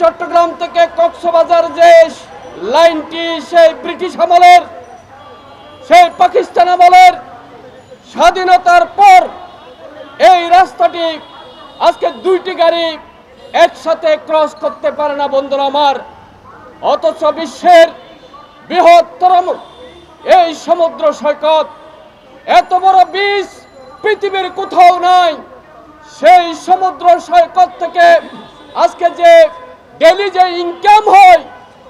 চট্টগ্রাম থেকে কক্সবাজার যে লাইনটি, সেই ব্রিটিশ আমলের, সেই পাকিস্তান আমলের স্বাধীনতার পর এই রাস্তাটি আজকে দুইটি গাড়ি একসাথে ক্রস করতে পারে না বন্ধুরা আমার। অথচ বিশ্বের বৃহত্তম এই সমুদ্র সৈকত, এত বড় বীজ পৃথিবীর কোথাও নাই। সেই সমুদ্র সৈকত থেকে আজকে যে ডেলি যে ইনকাম হয়,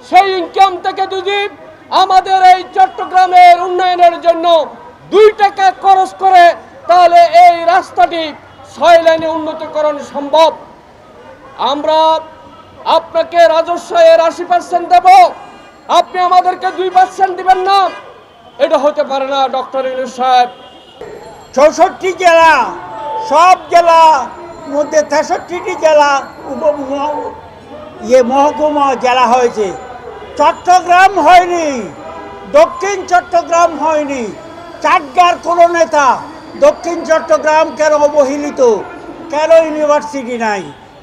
সেই ইনকাম থেকে যদি আমাদের এই চট্টগ্রামের উন্নয়নের জন্য দুই টাকা খরচ করে, তাহলে এই রাস্তাটি ছয় লাইনে উন্নতিকরণ সম্ভব। আমরা আপনাকে রাজস্ব এর আশি পার্সেন্ট দেব, আপনি আমাদেরকে দুই পার্সেন্ট দিবেন না। এটা হতে পারে না, ডক্টর ইউনুস সাহেব। চৌষট্টি জেলা, সব জেলা মধ্যে তেষট্টিটি জেলা উপ- ইয়ে মহকুমা জেলা হয়েছে। চট্টগ্রাম হয়নি, দক্ষিণ চট্টগ্রাম হয়নি। চাটগার কোনো নেতা দক্ষিণ চট্টগ্রাম কেন অবহেলিত? কেন ইউনিভার্সিটি নাই?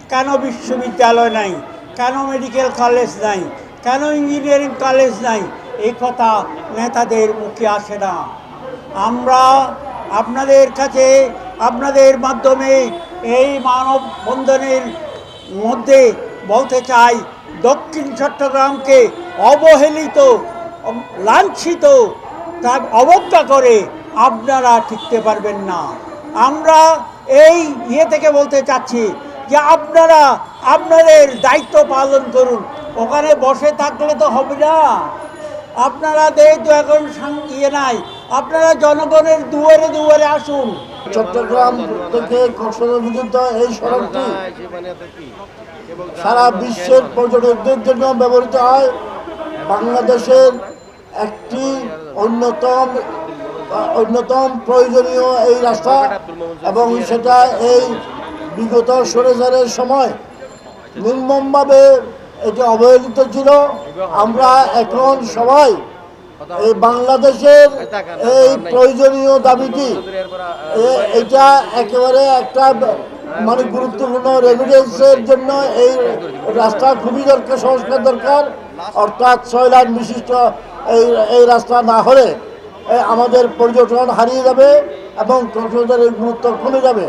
কেন বিশ্ববিদ্যালয় নাই? কেন মেডিকেল কলেজ নাই? কেন ইঞ্জিনিয়ারিং কলেজ নাই? এই কথা নেতাদের মুখে আসে না। আমরা আপনাদের কাছে, আপনাদের মাধ্যমে এই মানব বন্ধনের মধ্যে বলতে চাই, দক্ষিণ চট্টগ্রামকে অবহেলিত, লাঞ্ছিত, তার অবজ্ঞা করে আপনারা টিকতে পারবেন না। আমরা এই ইয়ে থেকে বলতে চাচ্ছি যে আপনারা আপনাদের দায়িত্ব পালন করুন। ওখানে বসে থাকলে তো হবে না। আপনারা যেহেতু এখন ইয়ে নাই, আপনারা জনগণের দুয়ারে দুয়ারে আসুন। চট্টগ্রাম থেকে কক্সবাজার পর্যন্ত এই সড়কটি সারা বিশ্বের পর্যটকদের জন্য ব্যবহৃত হয়। বাংলাদেশের একটি অন্যতম অন্যতম প্রয়োজনীয় এই রাস্তা এবং সেটা এই বিগত সরেসারের সময় নির্মমভাবে এটি অবহেলিত ছিল। আমরা এখন সবাই এই বাংলাদেশের এই প্রয়োজনীয় দাবিটি এটা একেবারে একটা মানে গুরুত্বপূর্ণ রেমিডেন্সের জন্য এই রাস্তা খুবই দরকার সংস্কার দরকার। অর্থাৎ ছয় লাইন বিশিষ্ট এই এই রাস্তা না হলে এ, আমাদের পর্যটন হারিয়ে যাবে এবং কক্সবাজারের গুরুত্ব কমে যাবে।